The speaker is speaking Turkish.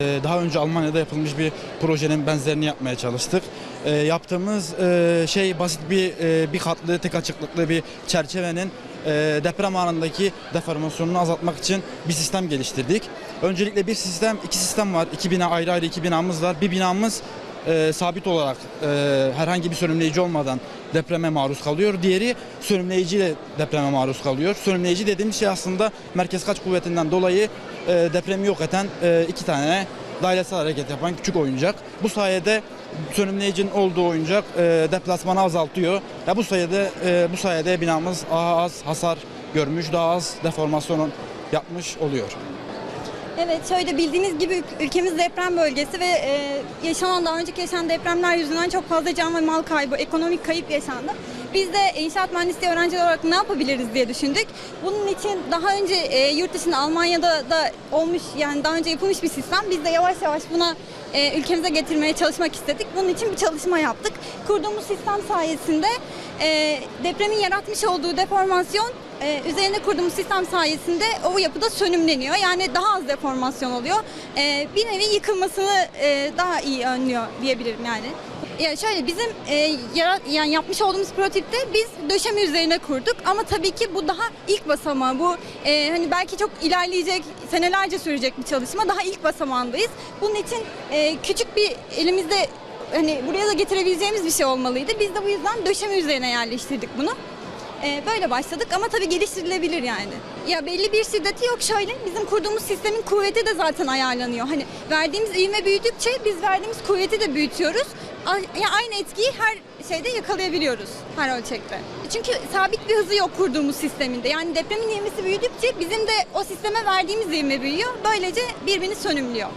Ee, Daha önce Almanya'da yapılmış bir projenin benzerini yapmaya çalıştık. Ee, Yaptığımız e, şey basit bir e, bir katlı tek açıklıklı bir çerçevenin e, deprem anındaki deformasyonunu azaltmak için bir sistem geliştirdik. Öncelikle bir sistem, iki sistem var. İki bina ayrı ayrı iki binamız var. Bir binamız e, sabit olarak e, herhangi bir sönümleyici olmadan depreme maruz kalıyor. Diğeri sönümleyiciyle depreme maruz kalıyor. Sönümleyici dediğimiz şey aslında merkez kaç kuvvetinden dolayı e, depremi yok eden e, iki tane dairesel hareket yapan küçük oyuncak. Bu sayede sönümleyicinin olduğu oyuncak e, deplasmanı azaltıyor. Ya bu sayede e, bu sayede binamız daha az hasar görmüş, daha az deformasyon yapmış oluyor. Evet şöyle bildiğiniz gibi ül- ülkemiz deprem bölgesi ve e, yaşanan daha önceki yaşanan depremler yüzünden çok fazla can ve mal kaybı, ekonomik kayıp yaşandı. Biz de inşaat mühendisliği öğrencileri olarak ne yapabiliriz diye düşündük. Bunun için daha önce e, yurt dışında Almanya'da da olmuş yani daha önce yapılmış bir sistem. Biz de yavaş yavaş buna e, ülkemize getirmeye çalışmak istedik. Bunun için bir çalışma yaptık. Kurduğumuz sistem sayesinde e, depremin yaratmış olduğu deformasyon ee, üzerine kurduğumuz sistem sayesinde o yapıda sönümleniyor. Yani daha az deformasyon oluyor. Ee, bir nevi yıkılmasını e, daha iyi önlüyor diyebilirim yani. Ya şöyle bizim e, yara- yani yapmış olduğumuz prototipte biz döşeme üzerine kurduk ama tabii ki bu daha ilk basamağı. Bu e, hani belki çok ilerleyecek, senelerce sürecek bir çalışma. Daha ilk basamağındayız. Bunun için e, küçük bir elimizde hani buraya da getirebileceğimiz bir şey olmalıydı. Biz de bu yüzden döşeme üzerine yerleştirdik bunu. Ee, böyle başladık ama tabii geliştirilebilir yani. Ya belli bir şiddeti yok şöyle bizim kurduğumuz sistemin kuvveti de zaten ayarlanıyor. Hani verdiğimiz ivme büyüdükçe biz verdiğimiz kuvveti de büyütüyoruz. A- Ya aynı etkiyi her şeyde yakalayabiliyoruz her ölçekte. Çünkü sabit bir hızı yok kurduğumuz sisteminde. Yani depremin ivmesi büyüdükçe bizim de o sisteme verdiğimiz ivme büyüyor. Böylece birbirini sönümlüyor.